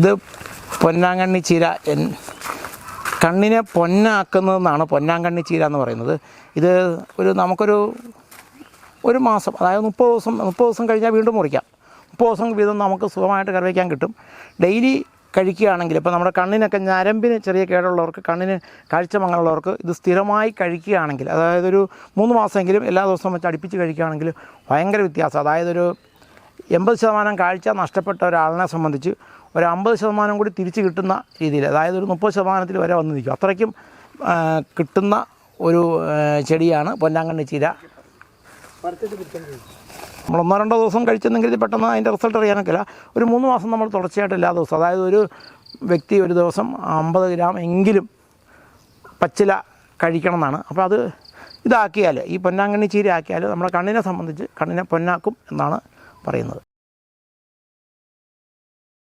ഇത് പൊന്നാങ്കണ്ണി ചീര എൻ കണ്ണിനെ പൊന്നാക്കുന്നതെന്നാണ് പൊന്നാങ്കണ്ണി ചീര എന്ന് പറയുന്നത്. ഇത് ഒരു നമുക്കൊരു ഒരു മാസം അതായത് മുപ്പത് ദിവസം മുപ്പത് ദിവസം കഴിഞ്ഞാൽ വീണ്ടും മുറിക്കാം. മുപ്പത് ദിവസം വീതം നമുക്ക് സുഖമായിട്ട് കറി വയ്ക്കാൻ കിട്ടും. ഡെയിലി കഴിക്കുകയാണെങ്കിൽ ഇപ്പോൾ നമ്മുടെ കണ്ണിനൊക്കെ ഞരമ്പിന് ചെറിയ കേടുള്ളവർക്ക് കണ്ണിന് കാഴ്ച മങ്ങലുള്ളവർക്ക് ഇത് സ്ഥിരമായി കഴിക്കുകയാണെങ്കിൽ അതായത് ഒരു മൂന്ന് മാസമെങ്കിലും എല്ലാ ദിവസവും വെച്ച് അടുപ്പിച്ച് കഴിക്കുകയാണെങ്കിൽ ഭയങ്കര വ്യത്യാസം. അതായത് ഒരു എൺപത് ശതമാനം കാഴ്ച നഷ്ടപ്പെട്ട ഒരാളിനെ സംബന്ധിച്ച് ഒരു അമ്പത് ശതമാനം കൂടി തിരിച്ച് കിട്ടുന്ന രീതിയിൽ അതായത് ഒരു മുപ്പത് ശതമാനത്തിൽ വരെ വന്ന് നിൽക്കും. അത്രയ്ക്കും കിട്ടുന്ന ഒരു ചെടിയാണ് പൊന്നാങ്കണ്ണി ചീര. നമ്മൾ ഒന്നോ രണ്ടോ ദിവസം കഴിച്ചെന്നെങ്കിൽ പെട്ടെന്ന് അതിന്റെ റിസൾട്ട് അറിയാനൊക്കില്ല ഒരു മൂന്ന് മാസം നമ്മൾ തുടർച്ചയായിട്ട് എല്ലാ ദിവസവും അതായത് ഒരു വ്യക്തി ഒരു ദിവസം അമ്പത് ഗ്രാം എങ്കിലും പച്ചില കഴിക്കണം എന്നാണ് അപ്പോൾ അത് ഇതാക്കിയാൽ ഈ പൊന്നാങ്കണ്ണി ചീര ആക്കിയാൽ നമ്മുടെ കണ്ണിനെ സംബന്ധിച്ച് കണ്ണിനെ പൊന്നാക്കും എന്നാണ് പറയുന്നത്.